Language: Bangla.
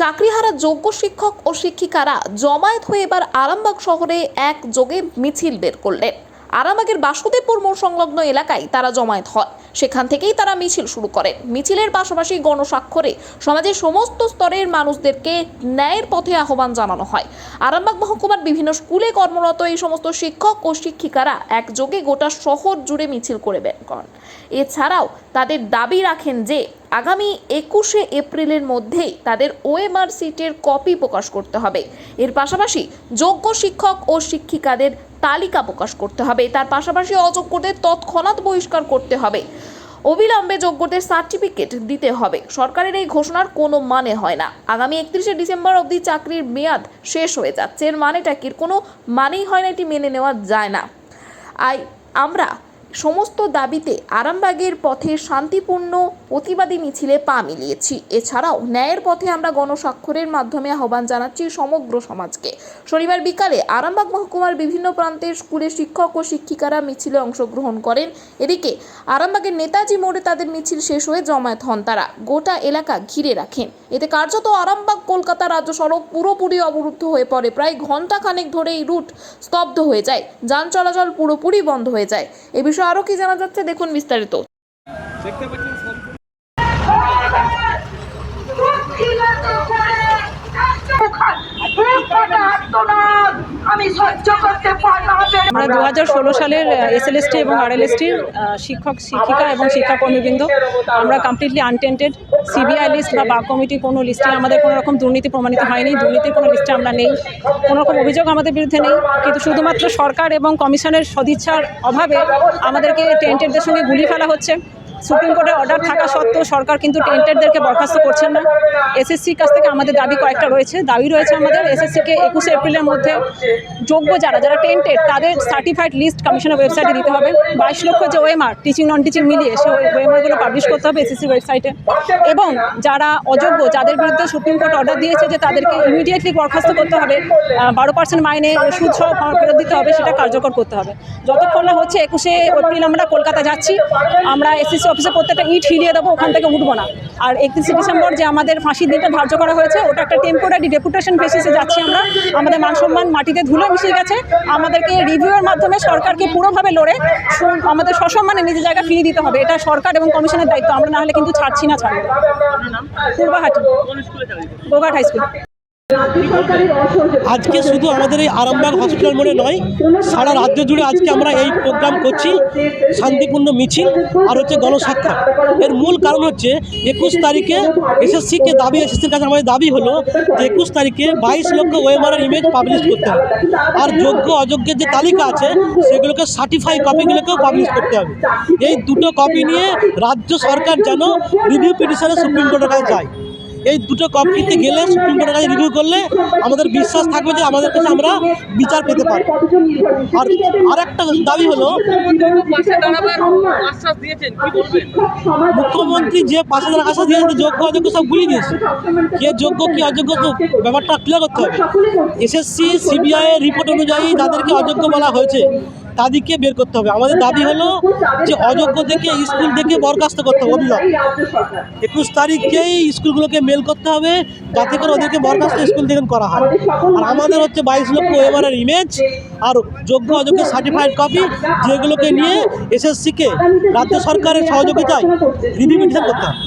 চাকরিহারা যোগ্য শিক্ষক ও শিক্ষিকারা জমায়েত হয়ে এবার আরামবাগ শহরে এক যোগে মিছিল বের করলেন। আরামবাগের বাসুদেবপুর মোড় সংলগ্ন এলাকায় তারা জমায়েত হয়। সেখান থেকেই তারা মিছিল শুরু করেন মিছিলের পাশাপাশি গণস্বাক্ষরে সমাজের সমস্ত স্তরের মানুষদেরকে ন্যায়ের পথে আহ্বান জানানো হয়। আরামবাগ মহকুমার বিভিন্ন স্কুলে কর্মরত এই সমস্ত শিক্ষক ও শিক্ষিকারা একযোগে গোটা শহর জুড়ে মিছিল করে বের করেন। এছাড়াও তাদের দাবি রাখেন যে, আগামী একুশে এপ্রিলের মধ্যেই তাদের ওএমআর সিটের কপি প্রকাশ করতে হবে। এর পাশাপাশি যোগ্য শিক্ষক ও শিক্ষিকাদের তালিকা প্রকাশ করতে হবে। তার পাশাপাশি অযোগ্যদের তৎক্ষণাৎ বহিষ্কার করতে হবে। অবিলম্বে যোগ্যদের সার্টিফিকেট দিতে হবে। সরকারের এই ঘোষণার কোনো মানে হয় না। আগামী একত্রিশে ডিসেম্বর অবধি চাকরির মেয়াদ শেষ হয়ে যাচ্ছে। এর মানেটা কি? কোনো মানেই হয় না এটি মেনে নেওয়া যায় না। আই, আমরা সমস্ত দাবিতে আরামবাগের পথে শান্তিপূর্ণ প্রতিবাদী মিছিলে পা মিলিয়েছি। এছাড়াও ন্যায়ের পথে আমরা গণস্বাক্ষরের মাধ্যমে আহ্বান জানাচ্ছি সমগ্র সমাজকে। শনিবার বিকালে আরামবাগ মহকুমার বিভিন্ন প্রান্তের স্কুলের শিক্ষক ও শিক্ষিকারা মিছিলে অংশগ্রহণ করেন। এদিকে আরামবাগের নেতাজি মোড়ে তাদের মিছিল শেষ হয়ে জমায়েত হন তারা। গোটা এলাকা ঘিরে রাখেন। এতে কার্যত আরামবাগ, কলকাতা রাজ্য সড়ক পুরোপুরি অবরুদ্ধ হয়ে পড়ে। প্রায় ঘণ্টা খানেক ধরে এই রুট স্তব্ধ হয়ে যায়। যান চলাচল পুরোপুরি বন্ধ হয়ে যায়। এ বিষয়ে আরও কি জানা যাচ্ছে? দেখুন বিস্তারিত। দেখতে আমরা দু হাজার ষোলো সালের এসএলএসটি এবং আরএলএসটির শিক্ষক, শিক্ষিকা এবং শিক্ষাকর্মীবৃন্দ, আমরা কমপ্লিটলি আনটেন্টেড সিবিআই লিস্ট বা বার কমিটি কোনো লিস্টে আমাদের কোনো রকম দুর্নীতি প্রমাণিত হয়নি, দুর্নীতির কোনো লিস্টে আমরা নেই, কোনো রকম অভিযোগ আমাদের বিরুদ্ধে নেই, কিন্তু শুধুমাত্র সরকার এবং কমিশনের সদিচ্ছার অভাবে আমাদেরকে টেন্টেডদের সঙ্গে গুলি ফেলা হচ্ছে। সুপ্রিম কোর্টের অর্ডার থাকা সত্ত্বেও সরকার কিন্তু টেন্টেডদেরকে বরখাস্ত করছেন না। এসএসসির কাছ থেকে আমাদের দাবি কয়েকটা রয়েছে। দাবি রয়েছে আমাদের এসএসসিকে একুশে এপ্রিলের মধ্যে যোগ্য যারা যারা টেন্টেড তাদের সার্টিফাইড লিস্ট কমিশনের ওয়েবসাইটে দিতে হবে। বাইশ লক্ষ যে ওয়েমার টিচিং নন টিচিং মিলিয়ে সে ওএমআরগুলো পাবলিশ করতে হবে এসএসসির ওয়েবসাইটে এবং যারা অযোগ্য, যাদের বিরুদ্ধে সুপ্রিম কোর্ট অর্ডার দিয়েছে যে তাদেরকে ইমিডিয়েটলি বরখাস্ত করতে হবে বারো পার্সেন্ট মাইনে সুদ সহ ফেরত দিতে হবে, সেটা কার্যকর করতে হবে। যতক্ষণ না হচ্ছে একুশে এপ্রিল আমরা কলকাতা যাচ্ছি, আমরা এসএসসি অফিসে প্রত্যেকটা ইট হিলিয়ে দেবো, ওখান থেকে উঠবো না আর একত্রিশে ডিসেম্বর যে আমাদের ফাঁসির দিনটা ধার্য করা হয়েছে, ওটা একটা টেম্পোরারি ডেপুটেশন বেসিসে যাচ্ছি আমরা আমাদের মান সম্মান মাটিতে ধুলো মিশিয়ে গেছে আমাদেরকে রিভিউয়ের মাধ্যমে সরকারকে পুরোভাবে লড়ে আমাদের সসম্মানে নিজের জায়গা ফিরিয়ে দিতে হবে এটা সরকার এবং কমিশনের দায়িত্ব, আমরা না হলে কিন্তু ছাড়ছি না ছাড়বো। পূর্বাহাটি? গোঘাট হাই স্কুল আজকে শুধু আমাদের এই আরামবাগ হসপিটাল মোড়ে নয়, সারা রাজ্য জুড়ে আজকে আমরা এই প্রোগ্রাম করছি, শান্তিপূর্ণ মিছিল আর হচ্ছে গণস্বাক্ষর এর মূল কারণ হচ্ছে একুশ তারিখে এসএসসিকে দাবি এসএসসির কাছে আমাদের দাবি হলো যে একুশ তারিখে বাইশ লক্ষ ওয়েমারের ইমেজ পাবলিশ করতে হবে। আর যোগ্য, অযোগ্যের যে তালিকা আছে, সেগুলোকে সার্টিফাই কপিগুলোকেও পাবলিশ করতে হবে। এই দুটো কপি নিয়ে রাজ্য সরকার যেন রিভিউ পিটিশনে সুপ্রিম কোর্টের কাছে যায়। এই দুটো কপিতে গেলে সুপ্রিম কোর্টের কাছে রিভিউ করলে আমাদের বিশ্বাস থাকবে যে আমাদের কাছে আমরা বিচার পেতে পারি আর আরেকটা দাবি হলো আশ্বাস মুখ্যমন্ত্রী যে পাশে দাঁড়ার আশা দিয়েছে যোগ্য অযোগ্য সব বুঝিয়ে দিয়েছে, কে যোগ্য, কি অযোগ্য ব্যাপারটা ক্লিয়ার করতে হবে। এসএসসি, সিবিআই রিপোর্ট অনুযায়ী যাদেরকে অযোগ্য বলা হয়েছে। তাদেরকে বের করতে হবে। আমাদের দাবি হলো যে অযোগ্য থেকে স্কুল থেকে বরখাস্ত করতে হবে অবিলম্বে একুশ তারিখেই স্কুলগুলোকে মেল করতে হবে যাতে করে ওদেরকে বরখাস্ত স্কুল থেকে করা হয়। আর আমাদের হচ্ছে বাইশ লক্ষ এবারের ইমেজ আর যোগ্য অযোগ্য সার্টিফাইড কপি যেগুলোকে নিয়ে এসএসসিকে রাজ্য সরকারের সহযোগিতায় রিভিউ করতে হবে।